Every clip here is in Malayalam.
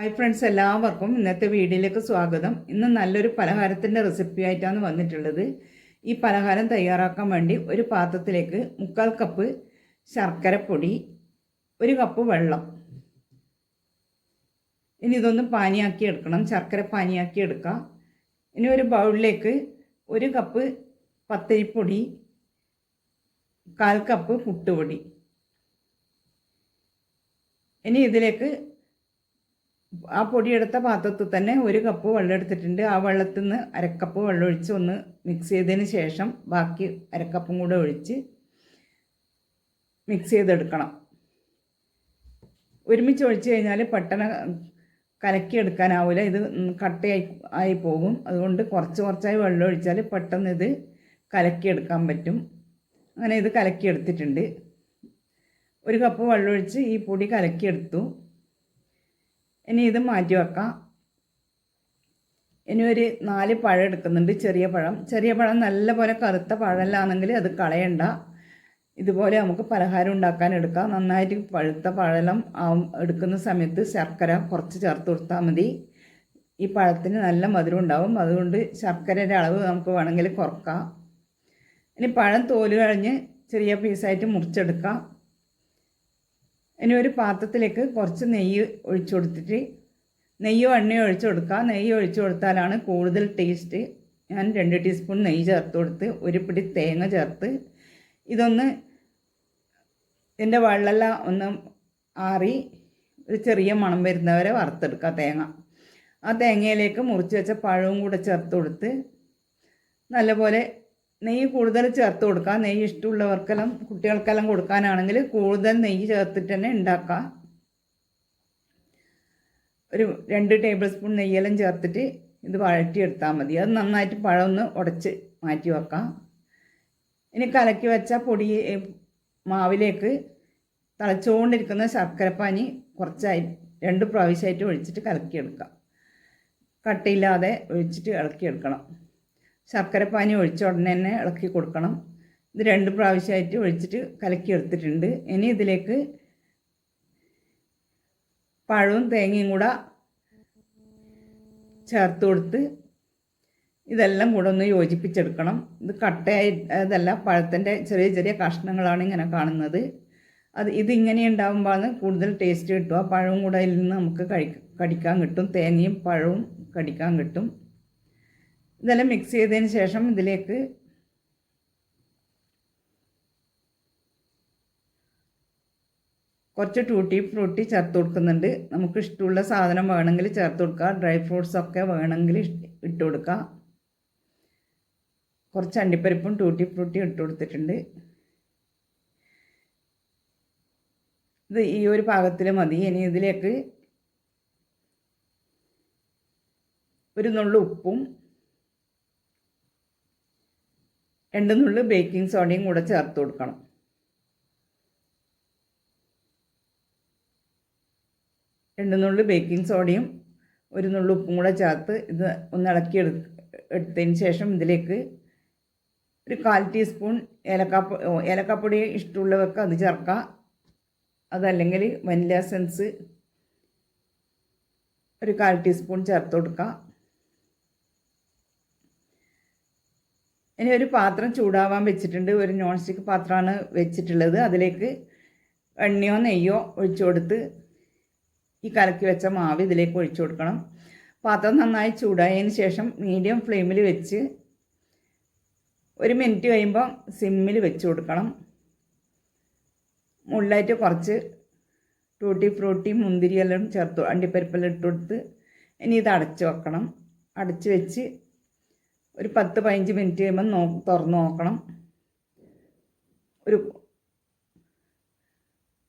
ഹായ് ഫ്രണ്ട്സ് എല്ലാവർക്കും ഇന്നത്തെ വീഡിയോയിലേക്ക് സ്വാഗതം. ഇന്ന് നല്ലൊരു പലഹാരത്തിന്റെ റെസിപ്പി ആയിട്ടാണ് വന്നിട്ടുള്ളത്. ഈ പലഹാരം തയ്യാറാക്കാൻ വേണ്ടി ഒരു പാത്രത്തിലേക്ക് മുക്കാൽ കപ്പ് ശർക്കരപ്പൊടി ഒരു കപ്പ് വെള്ളം. ഇനി ഇതൊന്ന് പാനിയാക്കി എടുക്കണം. ശർക്കര പാനിയാക്കി എടുക്കാം. ഇനി ഒരു ബൗളിലേക്ക് ഒരു കപ്പ് പത്തരിപ്പൊടി കാൽ കപ്പ് പുട്ടുപൊടി. ഇനി ഇതിലേക്ക് ആ പൊടിയെടുത്ത പാത്രത്തിൽ തന്നെ ഒരു കപ്പ് വെള്ളം എടുത്തിട്ടുണ്ട്. ആ വെള്ളത്തിൽ നിന്ന് അരക്കപ്പ് വെള്ളം ഒഴിച്ച് ഒന്ന് മിക്സ് ചെയ്തതിന് ശേഷം ബാക്കി അരക്കപ്പും കൂടെ ഒഴിച്ച് മിക്സ് ചെയ്തെടുക്കണം. ഒരുമിച്ച് ഒഴിച്ച് കഴിഞ്ഞാൽ പെട്ടെന്ന് കലക്കിയെടുക്കാനാവില്ല ഇത് കട്ടയായി ആയി പോകും. അതുകൊണ്ട് കുറച്ച് കുറച്ചായി വെള്ളം ഒഴിച്ചാൽ പെട്ടെന്ന് ഇത് കലക്കിയെടുക്കാൻ പറ്റും. അങ്ങനെ ഇത് കലക്കിയെടുത്തിട്ടുണ്ട് ഒരു കപ്പ് വെള്ളമൊഴിച്ച് ഈ പൊടി കലക്കിയെടുത്തു ഇനി ഇത് മാറ്റി വെക്കാം. ഇനി ഒരു നാല് പഴം എടുക്കുന്നുണ്ട് ചെറിയ പഴം. ചെറിയ പഴം നല്ലപോലെ കറുത്ത പഴമല്ലാന്നെങ്കിൽ അത് കളയണ്ട. ഇതുപോലെ നമുക്ക് പലഹാരം ഉണ്ടാക്കാൻ എടുക്കാം. നന്നായിട്ട് പഴുത്ത പഴലം എടുക്കുന്ന സമയത്ത് ശർക്കര കുറച്ച് ചേർത്ത് കൊടുത്താൽ മതി. ഈ പഴത്തിന് നല്ല മധുരം ഉണ്ടാവും. അതുകൊണ്ട് ശർക്കരയുടെ അളവ് നമുക്ക് വേണമെങ്കിൽ കുറക്കാം. ഇനി പഴം തോൽ കഴിഞ്ഞ് ചെറിയ പീസായിട്ട് മുറിച്ചെടുക്കാം. ഇനി ഒരു പാത്രത്തിലേക്ക് കുറച്ച് നെയ്യ് ഒഴിച്ചു കൊടുത്തിട്ട് നെയ്യോ എണ്ണയോ ഒഴിച്ചു കൊടുക്കുക. നെയ്യ് ഒഴിച്ചു കൊടുത്താലാണ് കൂടുതൽ ടേസ്റ്റ് ഞാൻ രണ്ട് ടീസ്പൂൺ നെയ്യ് ചേർത്ത് കൊടുത്ത് ഒരു പിടി തേങ്ങ ചേർത്ത് ഇതൊന്ന് ഇതിന്റെ വെള്ളമെല്ലാം ഒന്ന് ആറി ഒരു ചെറിയ മണം വരുന്നവരെ വറുത്തെടുക്കുക തേങ്ങ. ആ തേങ്ങയിലേക്ക് മുറിച്ച് വെച്ച പഴവും കൂടെ ചേർത്ത് കൊടുത്ത് നല്ലപോലെ നെയ്യ് കൂടുതൽ ചേർത്ത് കൊടുക്കുക നെയ്യ് ഇഷ്ടമുള്ളവർക്കെല്ലാം കുട്ടികൾക്കെല്ലാം കൊടുക്കാനാണെങ്കിൽ കൂടുതൽ നെയ്യ് ചേർത്തിട്ട് തന്നെ ഉണ്ടാക്കുക ഒരു രണ്ട് ടേബിൾ സ്പൂൺ നെയ്യെല്ലാം ചേർത്തിട്ട് ഇത് വഴറ്റിയെടുത്താൽ മതി. അത് നന്നായിട്ട് പഴം ഒന്ന് ഉടച്ച് മാറ്റി വെക്കാം. ഇനി കലക്കി വെച്ച പൊടി മാവിലേക്ക് തിളച്ചുകൊണ്ടിരിക്കുന്ന ശർക്കരപ്പാനി കുറച്ചായി രണ്ട് പ്രാവശ്യമായിട്ട് ഒഴിച്ചിട്ട് കലക്കിയെടുക്കാം. കട്ടിയില്ലാതെ ഒഴിച്ചിട്ട് ഇളക്കിയെടുക്കണം. ശർക്കരപ്പാനി ഒഴിച്ച ഉടനെ തന്നെ ഇളക്കി കൊടുക്കണം. ഇത് രണ്ട് പ്രാവശ്യമായിട്ട് ഒഴിച്ചിട്ട് കലക്കി എടുത്തിട്ടുണ്ട് ഇനി ഇതിലേക്ക് പഴവും തേങ്ങയും കൂടെ ചേർത്ത് കൊടുത്ത് ഇതെല്ലാം കൂടെ ഒന്ന് യോജിപ്പിച്ചെടുക്കണം. ഇത് കട്ടയായി അതല്ല പഴത്തിന്റെ ചെറിയ ചെറിയ കഷ്ണങ്ങളാണ് ഇങ്ങനെ കാണുന്നത്. അത് ഇതിങ്ങനെ ഉണ്ടാകുമ്പോഴാണ് കൂടുതൽ ടേസ്റ്റ് കിട്ടുക. പഴവും കൂടെ അതിൽ നിന്ന് നമുക്ക് കടിക്കാൻ കിട്ടും. തേങ്ങയും പഴവും കടിക്കാൻ കിട്ടും. ഇതെല്ലാം മിക്സ് ചെയ്തതിന് ശേഷം ഇതിലേക്ക് കുറച്ച് ടൂട്ടി ഫ്രൂട്ടി ചേർത്ത് കൊടുക്കുന്നുണ്ട്. നമുക്ക് ഇഷ്ടമുള്ള സാധനം വേണമെങ്കിൽ ചേർത്ത് കൊടുക്കുക ഡ്രൈ ഫ്രൂട്ട്സ് ഒക്കെ വേണമെങ്കിൽ ഇട്ട് കൊടുക്കുക കുറച്ച് അണ്ടിപ്പരിപ്പും ടൂട്ടി ഫ്രൂട്ടിയും ഇട്ട് കൊടുത്തിട്ടുണ്ട്. ഇത് ഈ ഒരു പാകത്തിൽ മതി. ഇനി ഇതിലേക്ക് ഒരു നുള്ളു ഉപ്പും രണ്ട് നുള്ളു ബേക്കിംഗ് സോഡയും കൂടെ ചേർത്ത് കൊടുക്കണം. രണ്ട് നുള്ളു ബേക്കിംഗ് സോഡയും ഒരു നുള്ളു ഉപ്പും കൂടെ ചേർത്ത് ഇത് ഒന്ന് ഇളക്കി എടു എടുത്തതിന് ശേഷം ഇതിലേക്ക് ഒരു കാൽ ടീസ്പൂൺ ഏലക്കാപ്പ ഏലക്കാപ്പൊടി ഇഷ്ടമുള്ളവർക്ക് അത് ചേർക്കാം. അതല്ലെങ്കിൽ വനില എസൻസ് ഒരു കാൽ ടീസ്പൂൺ ചേർത്ത് കൊടുക്കാം. ഇനി ഒരു പാത്രം ചൂടാവാൻ വെച്ചിട്ടുണ്ട്. ഒരു നോൺ സ്റ്റിക്ക് പാത്രമാണ് വെച്ചിട്ടുള്ളത്. അതിലേക്ക് എണ്ണയോ നെയ്യോ ഒഴിച്ചു കൊടുത്ത് ഈ കലക്കി വെച്ച മാവ് ഇതിലേക്ക് ഒഴിച്ചു കൊടുക്കണം. പാത്രം നന്നായി ചൂടായതിന് ശേഷം മീഡിയം ഫ്ലെയിമിൽ വെച്ച് ഒരു മിനിറ്റ് കഴിയുമ്പോൾ സിമ്മിൽ വെച്ച് കൊടുക്കണം. മുകളിലായിട്ട് കുറച്ച് ടൂട്ടി ഫ്രൂട്ടി മുന്തിരിയെല്ലാം ചേർത്ത്. അണ്ടിപ്പരിപ്പെല്ലാം ഇട്ട് കൊടുത്ത് ഇനി ഇത് അടച്ച് വെക്കണം. അടച്ച് വെച്ച് ഒരു പത്ത് പതിനഞ്ച് മിനിറ്റ് കഴിയുമ്പോൾ നോ തുറന്ന് നോക്കണം. ഒരു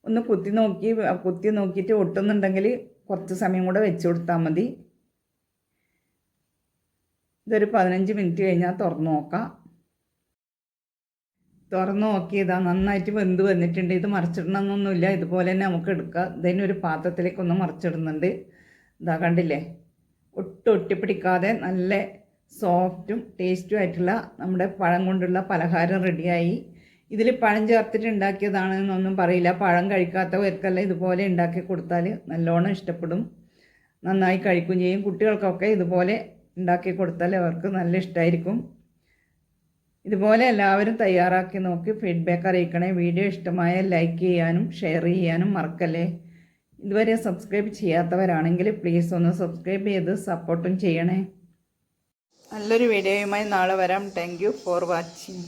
ഒന്ന് കുത്തി നോക്കി കുത്തി നോക്കിയിട്ട് ഒട്ടുന്നുണ്ടെങ്കിൽ കുറച്ച് സമയം കൂടെ വെച്ച് കൊടുത്താൽ മതി. ഇതൊരു പതിനഞ്ച് മിനിറ്റ് കഴിഞ്ഞാൽ തുറന്ന് നോക്കാം. തുറന്ന് നോക്കിയതാ നന്നായിട്ട് വെന്ത് വന്നിട്ടുണ്ട്. ഇത് മറിച്ചിടണമെന്നൊന്നുമില്ല. ഇതുപോലെ തന്നെ നമുക്ക് എടുക്കാം. പാത്രത്തിലേക്ക് പാത്രത്തിലേക്കൊന്ന് മറിച്ചിടുന്നുണ്ട്. ഇതാ കണ്ടില്ലേ? ഒട്ടും ഒട്ടിപ്പിടിക്കാതെ നല്ല സോഫ്റ്റും ടേസ്റ്റും ആയിട്ടുള്ള നമ്മുടെ പഴം കൊണ്ടുള്ള പലഹാരം റെഡിയായി. ഇതിൽ പഴം ചേർത്തിട്ട് ഉണ്ടാക്കിയതാണെന്നൊന്നും പറയില്ല. പഴം കഴിക്കാത്തവർക്കെല്ലാം ഇതുപോലെ ഉണ്ടാക്കി കൊടുത്താൽ നല്ലോണം ഇഷ്ടപ്പെടും. നന്നായി കഴിക്കുകയും ചെയ്യും. കുട്ടികൾക്കൊക്കെ ഇതുപോലെ ഉണ്ടാക്കി കൊടുത്താൽ അവർക്ക് നല്ല ഇഷ്ടമായിരിക്കും ഇതുപോലെ എല്ലാവരും തയ്യാറാക്കി നോക്കി ഫീഡ്ബാക്ക് അറിയിക്കണേ. വീഡിയോ ഇഷ്ടമായ ലൈക്ക് ചെയ്യാനും ഷെയർ ചെയ്യാനും മറക്കല്ലേ. ഇതുവരെ സബ്സ്ക്രൈബ് ചെയ്യാത്തവരാണെങ്കിൽ പ്ലീസ് ഒന്ന് സബ്സ്ക്രൈബ് ചെയ്ത് സപ്പോർട്ടും ചെയ്യണേ. നല്ലൊരു വീഡിയോയുമായി നാളെ വരാം. Thank you for watching